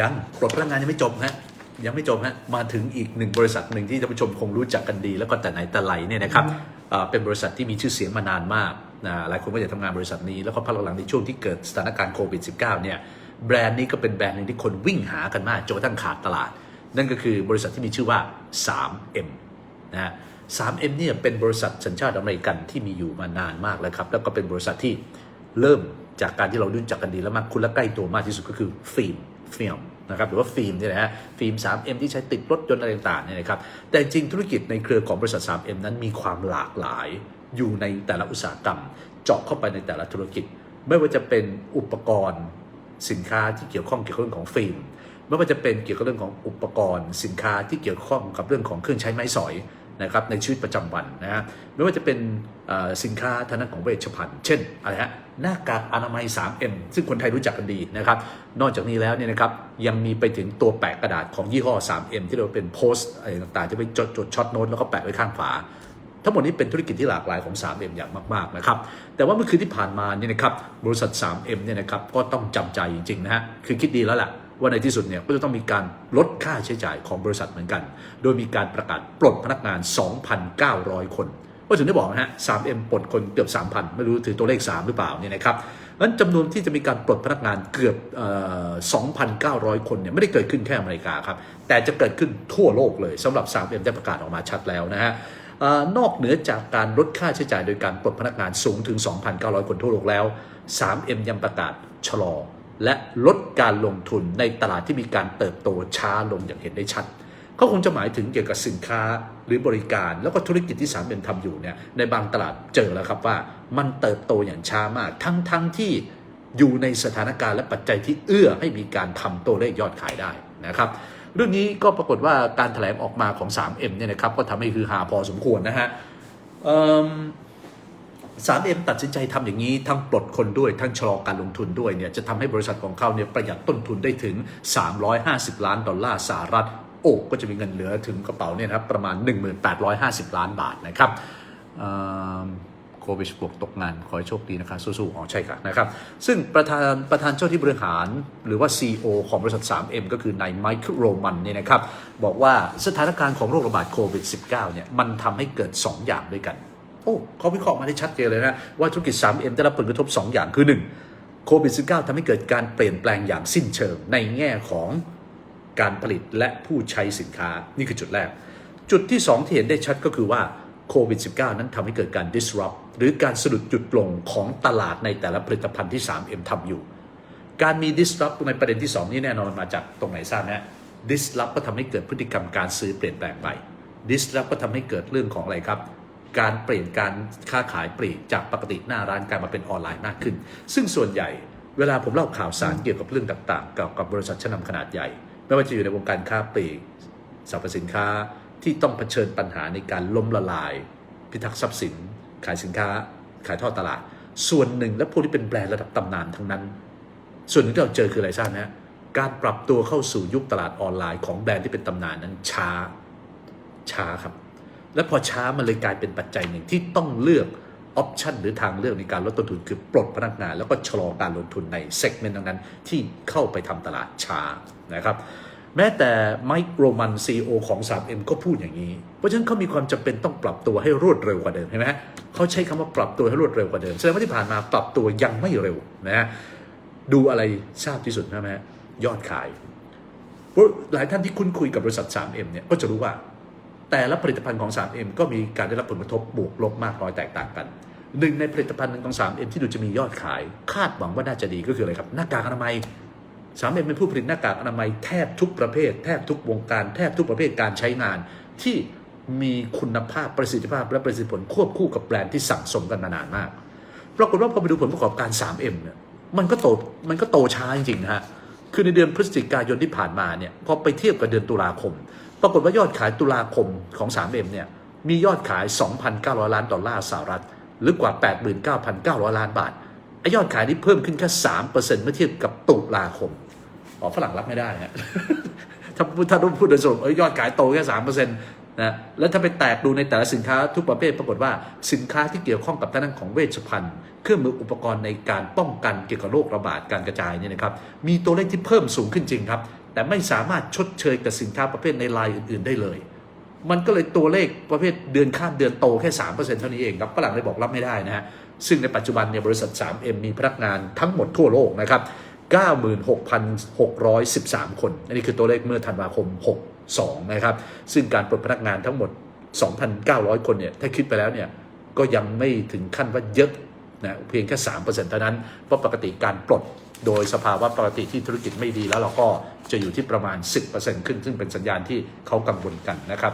ยังปลดพนักงานยังไม่จบฮะยังไม่จบฮะมาถึงอีกหนึ่งบริษัทหนึ่งที่ท่านผู้ชมคงรู้จักกันดี แล้วก็แต่ไหนแต่ไรเนี่ยนะครับอ่าเป็นบริษัทที่มีชื่อเสียงมานานมากนะหลายคนก็อยากทำงานบริษัทนี้แล้วก็พักหลังๆในช่วงที่เกิดสถานการณ์โควิด -19 เนี่ยแบรนด์นี้ก็เป็นแบรนด์หนึ่งที่คนวิ่งหากันมากจนกระทั่งขาดตลาด นั่นก็คือบริษัทที่มีชื่อว่า 3M นะฮะ 3M เนี่ยเป็นบริษัทสัญชาติอเมริกันที่มีอยู่มานานมากแล้วครับ แล้วก็เป็นบริษัทที่เริ่มจากการที่เรารู้จักกันดีแล้วมากคุณและใกล้ตัวมากที่สุดก็คือฟิล์ม ฟิล์มนะครับหรือว่าฟิล์มเนี่ยนะฮะฟิล์ม 3M ที่ใช้ติดรถยนต์อะไรต่างๆเนี่ยนะครับแต่จริงธุรกิจในเครือของบริษัท 3M นั้นมีความหลากหลายอยู่ในแต่ละอุตสาหกรรม เจาะเข้าไปในแต่ละธุรกิจ ไม่ว่าจะเป็นอุปกรณ์สินค้าที่เกี่ยวข้องเกี่ยวกับเรื่องของฟิล์มไม่ว่าจะเป็นเกี่ยวกับเรื่องของอุปกรณ์ สินค้าที่เกี่ยวข้องกับเรื่องของเครื่องใช้ไม้สอย นะครับในชีวิตประจำวันนะฮะไม่ว่าจะเป็นสินค้าทางด้านของเวชภัณฑ์ เช่นอะไรฮะหน้ากากอนามัย 3M ซึ่งคนไทยรู้จักกันดีนะครับ นอกจากนี้แล้วเนี่ยนะครับยังมีไปถึงตัวแปะกระดาษของยี่ห้อ 3M ที่เราเป็นโพสต์อะไรต่างๆ จะไปจดจดช็อตโน้ตแล้วก็แปะไว้ข้างฝา ทั้งหมดนี้เป็นธุรกิจที่หลากหลายของ 3M อย่างมากๆนะครับ แต่ว่าเมื่อคืนที่ผ่านมาเนี่ยนะครับบริษัท 3M เนี่ยนะครับก็ต้องจำใจจริงๆนะฮะคือคิดดีแล้วแหละ ว่าในที่สุดเนี่ยก็จะต้องมีการลดค่าใช้จ่ายของบริษัทเหมือนกัน โดยมีการประกาศปลดพนักงาน 2,900 คนก็ถึงได้บอกนะฮะ 3M ปลดคนเกือบ 3,000 ไม่รู้ถือตัวเลข 3 หรือเปล่าเนี่ยนะครับนั้นจำนวนที่จะมีการปลดพนักงานเกือบออ2,900 คนเนี่ยไม่ได้เกิดขึ้นแค่อเมริกาครับ แต่จะเกิดขึ้นทั่วโลกเลยสำหรับ 3M ได้ประกาศออกมาชัดแล้วนะฮะออนอกเหนือจากการลดค่าใช้จ่ายโดยการปลดพนักงานสูงถึง 2,900 คนทั่วโลกแล้ว 3M ยังประกาศชะลอ และลดการลงทุนในตลาดที่มีการเติบโตช้าลงอย่างเห็นได้ชัดก็คงจะหมายถึงเกี่ยวกับสินค้าหรือบริการแล้วก็ธุรกิจที่ 3M ทำอยู่เนี่ยในบางตลาดเจอแล้วครับว่า มันเติบโตอย่างช้ามาก ทั้งทั้งที่อยู่ในสถานการณ์และปัจจัยที่เอื้อให้มีการทำตัวเลขยอดขายได้นะครับเรื่องนี้ก็ปรากฏว่าการถแถลงออกมาของ 3M เนี่ยนะครับก็ทำให้คือหาพอสมควรนะฮะ สามเอิ่มตัดสินใจทำอย่างนี้ทั้งปลดคนด้วยทั้งชะลอการลงทุนด้วยเนี่ยจะทำให้บริษัทของเขาเนี่ยประหยัดต้นทุนได้ถึง 350 ล้านดอลลาร์สหรัฐ โอ้ก็จะมีเงินเหลือถึงกระเป๋าเนี่ยนะครับประมาณ 1850 ล้านบาทนะครับโควิดบวกตกงาน ขอให้โชคดีนะครับสู้ๆอ๋อใช่ครับนะครับ ซึ่งประธานประธานเจ้าที่บริหารหรือว่า CEO ของบริษัท 3M ก็คือนายไมค์โรมันเนี่ยนะครับ บอกว่าสถานการณ์ของโรคระบาดโควิด -19 เนี่ยมันทำให้เกิด 2 อย่างด้วยกัน โอ้เขาวิเคราะห์มาได้ชัดเจนเลยนะว่าธุรกิจ 3M ได้รับผลกระทบ 2 อย่างคือ 1 โควิด -19 ทำให้เกิดการเปลี่ยนแปลงอย่างสิ้นเชิงในแง่ของการผลิตและผู้ใช้สินค้านี่คือจุดแรก จุดที่ 2 ที่เห็นได้ชัดก็คือว่าโควิด -19 นั้นทำให้เกิดการ disrupt หรือการสะดุดจุดลงของตลาดในแต่ละผลิตภัณฑ์ที่ 3M ทำอยู่ การมี disrupt ในประเด็นที่ 2 นี้แน่นอนมาจากตรงไหนทราบไหม disrupt ก็ทำให้เกิดพฤติกรรมการซื้อเปลี่ยนแปลงไป disrupt ก็ทำให้เกิดเรื่องของอะไรครับ การเปลี่ยนการค้าขายปลีกจากปกติหน้าร้านกลายมาเป็นออนไลน์มากขึ้น ซึ่งส่วนใหญ่เวลาผมเล่าข่าวสารเกี่ยวกับเรื่องต่างๆเกี่ยวกับบริษัทชั้นนำขนาดใหญ่ ไม่ว่าจะอยู่ในวงการค้าปลีกสรรพสินค้าที่ต้องเผชิญปัญหาในการล้มละลาย พิทักษ์ทรัพย์สิน ขายสินค้า ขายทอดตลาด ส่วนหนึ่งและพวกที่เป็นแบรนด์ระดับตำนานทั้งนั้น ส่วนหนึ่งที่เราเจอคืออะไรทราบไหมฮะการปรับตัวเข้าสู่ยุคตลาดออนไลน์ของแบรนด์ที่เป็นตำนานนั้นช้าช้าครับ และพอช้ามันเลยกลายเป็นปัจจัยหนึ่งที่ต้องเลือกออปชันหรือทางเลือกในการลดต้นทุนคือปลดพนักงาน แล้วก็ชะลอการลงทุนในเซกเมนต์นั้นๆที่เข้าไปทำตลาดช้านะครับแม้แต่ไมค์โรมันซีอของ 3M ก็พูดอย่างนี้ เพราะฉะนั้นเขามีความจำเป็นต้องปรับตัวให้รวดเร็วกว่าเดิมเห็นไหมเขาใช้คำว่าปรับตัวให้รวดเร็วกว่าเดิมแสดงว่าที่ผ่านมาปรับตัวยังไม่เร็วนะฮะดูอะไรทราบที่สุดใช่ไหมฮะยอดขายเพราะหลายท่านที่คุ้นคุยกับบริษัท 3M เนี่ยก็จะรู้ว่า แต่ละผลิตภัณฑ์ของ 3M ก็มีการได้รับผลกระทบบวกลบมากน้อยแตกต่างกันหนึ่งในผลิตภัณฑ์หนึ่งของ 3M ที่ดูจะมียอดขาย คาดหวังว่าน่าจะดีก็คืออะไรครับ หน้ากากอนามัย 3M เป็นผู้ผลิตหน้ากากอนามัยแทบทุกประเภท แทบทุกวงการ แทบทุกประเภทการใช้งาน ที่มีคุณภาพประสิทธิภาพและประสิทธิผลควบคู่กับแบรนด์ที่สั่งสมกันมานานมาก ปรากฏว่าพอไปดูผลประกอบการ 3M เนี่ยมันก็โตมันก็โตช้าจริงๆนะฮะ คือในเดือนพฤศจิกายนที่ผ่านมาเนี่ยพอไปเทียบกับเดือนตุลาคม ปรากฏว่ายอดขายตุลาคมของ 3M เนี่ยมียอดขาย 2,900 ล้านดอลลาร์สหรัฐ หรือกว่า 89,900 ล้านบาทไอยอดขายนี้เพิ่มขึ้นแค่3%เมื่อเทียบกับตุลาคมอ๋อฝรั่งรับไม่ได้ฮะถ้าพูดถ้าต้องพูดโดยสรุปเอ้ยยอดขายโตแค่3%เนะแล้วถ้าไปแตกดูในแต่ละสินค้าทุกประเภทปรากฏว่าสินค้าที่เกี่ยวข้องกับด้านของเวชภัณฑ์ เครื่องมืออุปกรณ์ในการป้องกันเกี่ยวกับโรคระบาดการกระจายเนี่ยนะครับมีตัวเลขที่เพิ่มสูงขึ้นจริงครับ แต่ไม่สามารถชดเชยกับสินค้าประเภทในรายอื่น ๆ ได้เลย มันก็เลยตัวเลขประเภทเดือนข้ามเดือนโตแค่3%เท่านี้เองครับฝรั่งเลยบอกรับไม่ได้นะฮะซึ่งในปัจจุบันเนี่ยบริษัท 3M มีพนักงานทั้งหมดทั่วโลกนะครับ96,613 คนอันนี้คือตัวเลขเมื่อธันวาคม 2 นะครับ ซึ่งการปลดพนักงานทั้งหมด 2,900 คนเนี่ยถ้าคิดไปแล้วเนี่ยก็ยังไม่ถึงขั้นว่าเยอะนะเพียงแค่ 3%เท่านั้น เพราะปกติการปลดโดยสภาวะปกติที่ธุรกิจไม่ดีแล้วเราก็จะอยู่ที่ประมาณ 10%ขึ้น ซึ่งเป็นสัญญาณที่เขากังวลกันนะครับ